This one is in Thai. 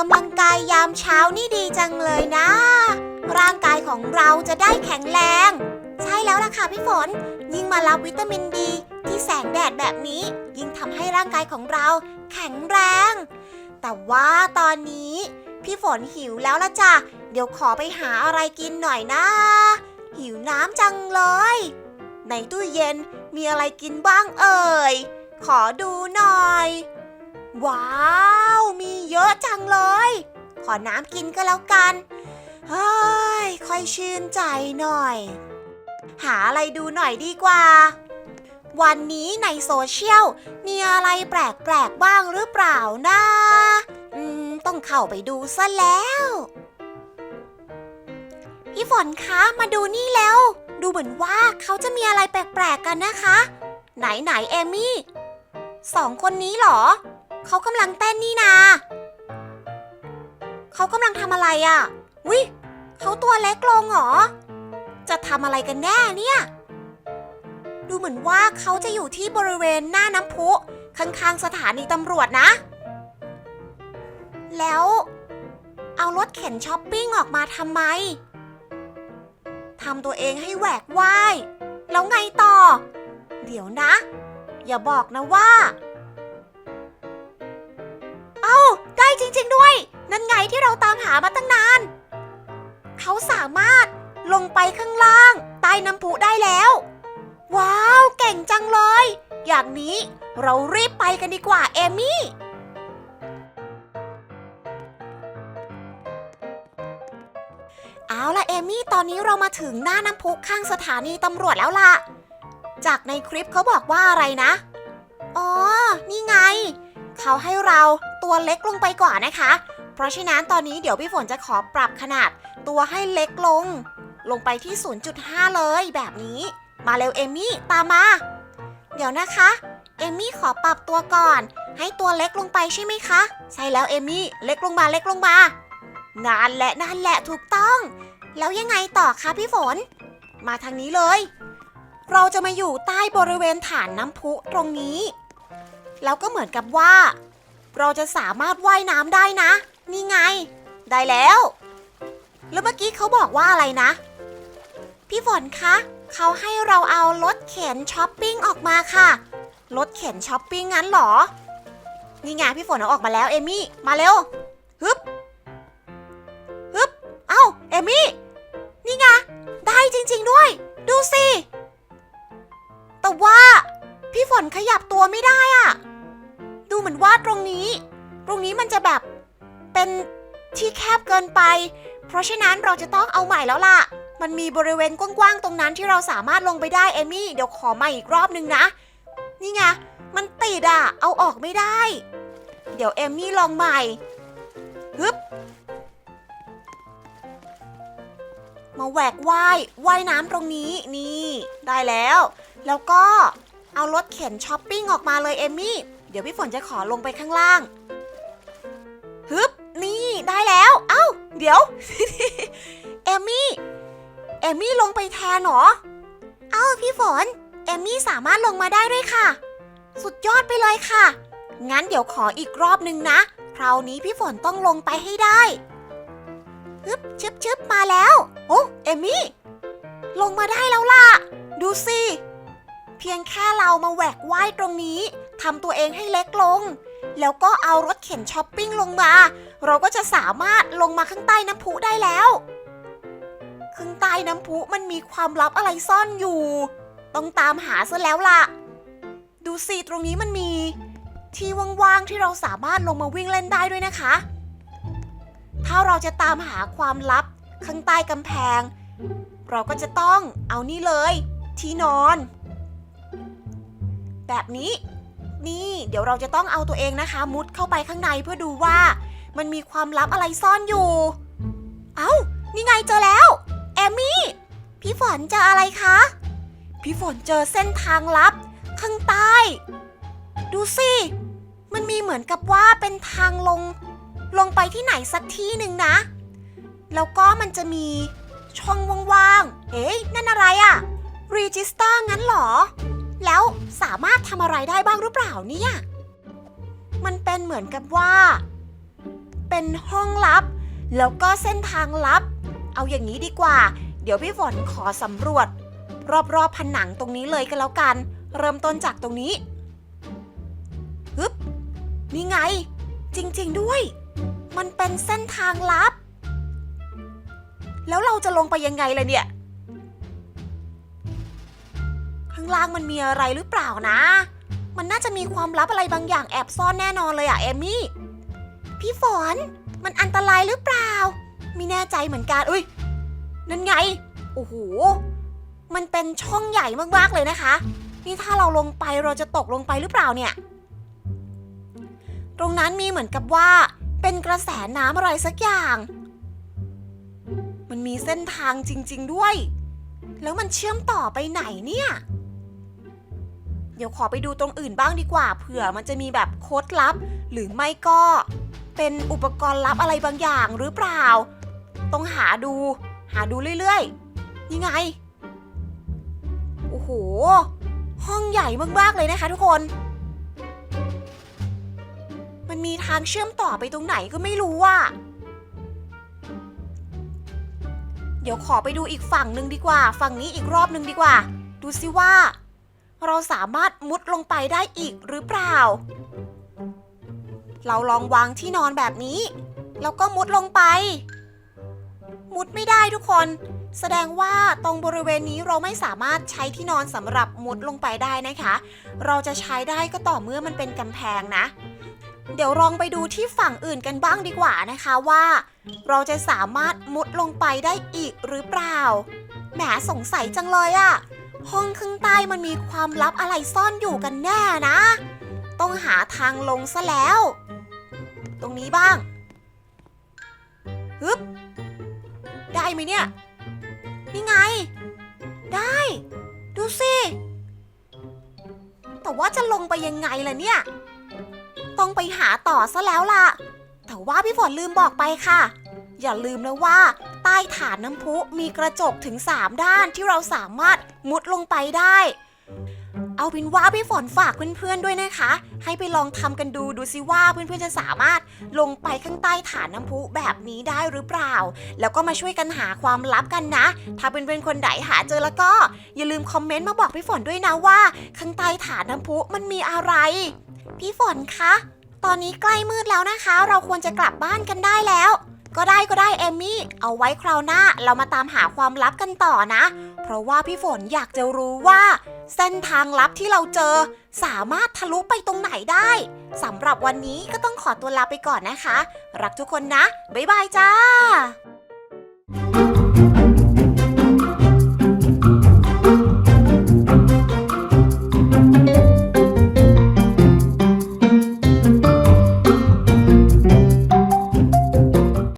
กำลังกายยามเช้านี่ดีจังเลยนะ ร่างกายของเราจะได้แข็งแรง ใช่แล้วล่ะค่ะพี่ฝน ยิ่งมารับวิตามินดี ที่แสงแดดแบบนี้ ยิ่งทำให้ร่างกายของเรา แข็งแรง แต่ว่าตอนนี้ พี่ฝนหิวแล้วละจ้ะ เดี๋ยวขอไปหาอะไรกินหน่อยนะ หิวน้ำจังเลย ในตู้เย็นมีอะไรกินบ้างเอ่ย ขอดูหน่อย ว้าว มีเยอะจังเลย ขอน้ำกินก็แล้วกันเฮ้ยค่อยชื่นใจหน่อย หาอะไรดูหน่อยดีกว่า วันนี้ในโซเชียล มีอะไรแปลกๆบ้างหรือเปล่านะอืม ต้องเข้าไปดูซะแล้วพี่ฝนคะมาดูนี่แล้ว ดูเหมือนว่าเขาจะมีอะไรแปลกๆกันนะคะ ไหนไหนเอมี่สองคนนี้เหรอ เขากำลังเต้นนี่นาเขากำลังทำอะไรอะ่ะวิเขาตัวเล็กลงเหรอ จะทำอะไรกันแน่เนี่ย ดูเหมือนว่าเขาจะอยู่ที่บริเวณหน้าน้ำพุข้างๆสถานีตำรวจนะ แล้วเอารถเข็นช้อปปิ้งออกมาทำไม ทำตัวเองให้แหวกว่าย แล้วไงต่อ เดี๋ยวนะ อย่าบอกนะว่า ริง ๆ ด้วย นั่นไงที่เราตามหามาตั้งนาน เขาสามารถลงไปข้างล่างใต้น้ำพุได้แล้ว ว้าว เก่งจังเลย อย่างนี้เรารีบไปกันดีกว่าเอมี่เอาล่ะเอมี่ ตอนนี้เรามาถึงหน้าน้ำพุข้างสถานีตำรวจแล้วล่ะ จากในคลิปเขาบอกว่าอะไรนะ อ๋อ นี่ไง เขาให้เรา ตัวเล็กลงไปก่อนนะคะ เพราะฉะนั้นตอนนี้เดี๋ยวพี่ฝนจะขอปรับขนาดตัวให้เล็กลง ลงไปที่ 0.5 เลยแบบนี้ มาเร็วเอมี่ตามมา เดี๋ยวนะคะ เอมี่ขอปรับตัวก่อน ให้ตัวเล็กลงไปใช่ไหมคะ ใช่แล้วเอมี่เล็กลงมาเล็กลงมานานแหละนานแหละถูกต้อง แล้วยังไงต่อคะพี่ฝน มาทางนี้เลย เราจะมาอยู่ใต้บริเวณฐานน้ำพุตรงนี้ แล้วก็เหมือนกับว่า เราจะสามารถว่ายน้ำได้นะ นี่ไง ได้แล้ว แล้วเมื่อกี้เขาบอกว่าอะไรนะ พี่ฝนคะเขาให้เราเอารถเข็นช้อปปิ้งออกมาค่ะ รถเข็นช้อปปิ้งงั้นเหรอ นี่ไงพี่ฝนเอาออกมาแล้วเอมี่ มาเร็ว ฮึบ ฮึบ เอ้าเอมี่ นี่ไง ได้จริง ๆด้วย ดูสิ แต่ว่า พี่ฝนขยับตัวไม่ได้อะ ดูเหมือนว่าตรงนี้ ตรงนี้มันจะแบบเป็นที่แคบเกินไป เพราะฉะนั้นเราจะต้องเอาใหม่แล้วล่ะ มันมีบริเวณกว้างๆตรงนั้นที่เราสามารถลงไปได้เอมี่ เดี๋ยวขอใหม่อีกรอบนึงนะ นี่ไง มันติดอะ เอาออกไม่ได้ เดี๋ยวเอมี่ลองใหม่ ฮึบ มาแหวกว่ายว่ายน้ำตรงนี้ นี่ ได้แล้ว แล้วก็เอารถเข็นช้อปปิ้งออกมาเลยเอมี่ ดี๋ยวพี่ฝนจะขอลงไปข้างล่าง ฮึบ นี่ได้แล้ว เอ้า เดี๋ยว เอมมี่ เอมมี่ลงไปแทนเหรอ เอ้าพี่ฝน เอมมี่สามารถลงมาได้ด้วยค่ะ สุดยอดไปเลยค่ะ งั้นเดี๋ยวขออีกรอบนึงนะ คราวนี้พี่ฝนต้องลงไปให้ได้ ฮึบชึบชึบมาแล้ว โอ้เอมมี่ ลงมาได้แล้วล่ะ ดูสิ เพียงแค่เรามาแหวกว่ายตรงนี้ ทำตัวเองให้เล็กลง แล้วก็เอารถเข็นช้อปปิ้งลงมา เราก็จะสามารถลงมาข้างใต้น้ำพุได้แล้วข้างใต้น้ำพุมันมีความลับอะไรซ่อนอยู่ ต้องตามหาซะแล้วล่ะ ดูสิตรงนี้มันมี ที่ว่างๆที่เราสามารถลงมาวิ่งเล่นได้ด้วยนะคะ ถ้าเราจะตามหาความลับข้างใต้กำแพง เราก็จะต้องเอานี่เลย ที่นอน แบบนี้ นี่ เดี๋ยวเราจะต้องเอาตัวเองนะคะ มุดเข้าไปข้างในเพื่อดูว่า มันมีความลับอะไรซ่อนอยู่ เอ้า นี่ไงเจอแล้ว แอมมี่ พี่ฝนเจออะไรคะ พี่ฝนเจอเส้นทางลับ ข้างใต้ ดูสิ มันมีเหมือนกับว่าเป็นทางลง ลงไปที่ไหนสักที่หนึ่งนะ แล้วก็มันจะมีช่องว่างๆ เอ๊ะนั่นอะไรอะ Register งั้นเหรอ แล้วสามารถทำอะไรได้บ้างหรือเปล่าเนี่ย มันเป็นเหมือนกับว่า เป็นห้องลับ แล้วก็เส้นทางลับ เอาอย่างนี้ดีกว่า เดี๋ยวพี่ฝนขอสำรวจ รอบๆผนังตรงนี้เลยก็แล้วกัน เริ่มต้นจากตรงนี้ฮึบนี่ไง จริงๆด้วย มันเป็นเส้นทางลับ แล้วเราจะลงไปยังไงล่ะเนี่ยางล่างมันมีอะไรหรือเปล่านะ มันน่าจะมีความลับอะไรบางอย่างแอบซ่อนแน่นอนเลยอะเอมี่ พี่ฝน มันอันตรายหรือเปล่า ไม่แน่ใจเหมือนกันอุ้ย นั่นไง โอ้โห มันเป็นช่องใหญ่มากๆเลยนะคะ นี่ถ้าเราลงไปเราจะตกลงไปหรือเปล่าเนี่ย ตรงนั้นมีเหมือนกับว่า เป็นกระแสน้ำอะไรสักอย่าง มันมีเส้นทางจริง ๆด้วยแล้วมันเชื่อมต่อไปไหนเนี่ย เดี๋ยวขอไปดูตรงอื่นบ้างดีกว่า เผื่อมันจะมีแบบโค้ดลับ หรือไม่ก็ เป็นอุปกรณ์ลับอะไรบางอย่างหรือเปล่า ต้องหาดู หาดูเรื่อยๆนี่ไง โอ้โห ห้องใหญ่มากๆเลยนะคะทุกคน มันมีทางเชื่อมต่อไปตรงไหนก็ไม่รู้อะเดี๋ยวขอไปดูอีกฝั่งหนึ่งดีกว่า ฝั่งนี้อีกรอบหนึ่งดีกว่า ดูสิว่า เราสามารถมุดลงไปได้อีกหรือเปล่า เราลองวางที่นอนแบบนี้ แล้วก็มุดลงไป มุดไม่ได้ทุกคน แสดงว่าตรงบริเวณนี้เราไม่สามารถใช้ที่นอนสำหรับมุดลงไปได้นะคะ เราจะใช้ได้ก็ต่อเมื่อมันเป็นกำแพงนะ เดี๋ยวลองไปดูที่ฝั่งอื่นกันบ้างดีกว่านะคะว่า เราจะสามารถมุดลงไปได้อีกหรือเปล่า แหมสงสัยจังเลยอะ ห้องข้างใต้มันมีความลับอะไรซ่อนอยู่กันแน่นะ ต้องหาทางลงซะแล้ว ตรงนี้บ้างฮึบได้ไหมเนี่ย นี่ไง ได้ ดูสิ แต่ว่าจะลงไปยังไงล่ะเนี่ย ต้องไปหาต่อซะแล้วล่ะ แต่ว่าพี่ฝนลืมบอกไปค่ะ อย่าลืมนะว่า ใต้ฐานน้ำพุมีกระจกถึง 3 ด้านที่เราสามารถมุดลงไปได้ เอาเป็นว่าพี่ฝนฝากเพื่อนๆด้วยนะคะ ให้ไปลองทำกันดูดูสิว่าเพื่อนๆจะสามารถลงไปข้างใต้ฐานน้ำพุแบบนี้ได้หรือเปล่า แล้วก็มาช่วยกันหาความลับกันนะ ถ้าเป็นเพื่อนๆคนไหนหาเจอแล้วก็อย่าลืมคอมเมนต์มาบอกพี่ฝนด้วยนะว่า ข้างใต้ฐานน้ำพุมันมีอะไร พี่ฝนคะตอนนี้ใกล้มืดแล้วนะคะ เราควรจะกลับบ้านกันได้แล้ว ก็ได้ก็ได้เอมมี่ เอาไว้คราวหน้าเรามาตามหาความลับกันต่อนะ เพราะว่าพี่ฝนอยากจะรู้ว่า เส้นทางลับที่เราเจอ สามารถทะลุไปตรงไหนได้สำหรับวันนี้ก็ต้องขอตัวลาไปก่อนนะคะ รักทุกคนนะ บ๊ายบายจ้า